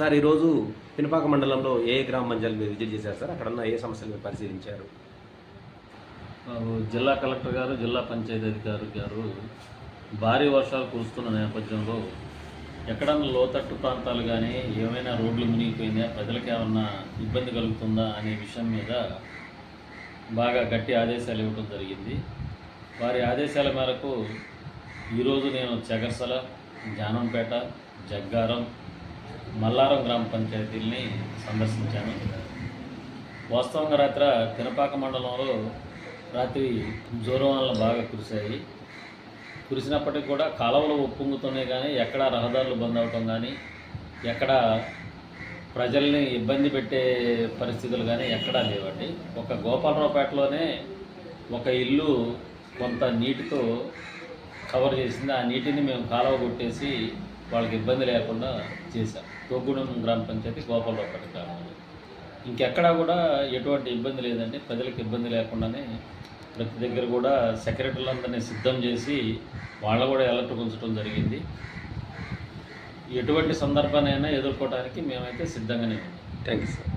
Sir ఈరోజు పినపాక మండలంలో ఏ గ్రామ పంచాయతీ మీరు విజిట్ చేశారు సార్? అక్కడున్న ఏ సమస్యలు మీరు పరిశీలించారు? జిల్లా కలెక్టర్ గారు జిల్లా పంచాయతీ అధికారి గారు భారీ వర్షాలు కురుస్తున్న నేపథ్యంలో ఎక్కడన్నా లోతట్టు ప్రాంతాలు కానీ ఏమైనా రోడ్లు మునిగిపోయినా ప్రజలకు ఏమన్నా ఇబ్బంది కలుగుతుందా అనే విషయం మీద బాగా గట్టి ఆదేశాలు ఇవ్వడం జరిగింది. వారి ఆదేశాల మేరకు ఈరోజు నేను చెగర్సల జానంపేట జగ్గారం మల్లారం గ్రామ పంచాయతీల్ని సందర్శించాను. వాస్తవంగా రాత్ర తినపాక మండలంలో రాత్రి జోరవానలు బాగా కురిశాయి. కురిసినప్పటికీ కూడా కాలువలు ఉప్పొంగుతున్నాయి కానీ ఎక్కడ రహదారులు బంద్ అవటం కానీ ఎక్కడ ప్రజల్ని ఇబ్బంది పెట్టే పరిస్థితులు కానీ ఎక్కడా లేవండి. ఒక గోపాలరావుపేటలోనే ఒక ఇల్లు కొంత నీటితో కవర్ చేసింది. ఆ నీటిని మేము కాలువ కొట్టేసి వాళ్ళకి ఇబ్బంది లేకుండా చేశాం తోగూడెం గ్రామ పంచాయతీ గోపాలరావుపేట గ్రామంలో. ఇంకెక్కడా కూడా ఎటువంటి ఇబ్బంది లేదండి. ప్రజలకు ఇబ్బంది లేకుండానే ప్రతి దగ్గర కూడా సెక్రటరీలందరినీ సిద్ధం చేసి వాళ్ళ కూడా ఎలర్ట్ ఉంచడం జరిగింది. ఎటువంటి సందర్భాన్నైనా ఎదుర్కోవడానికి మేమైతే సిద్ధంగానే ఉన్నాం. Thank you sir.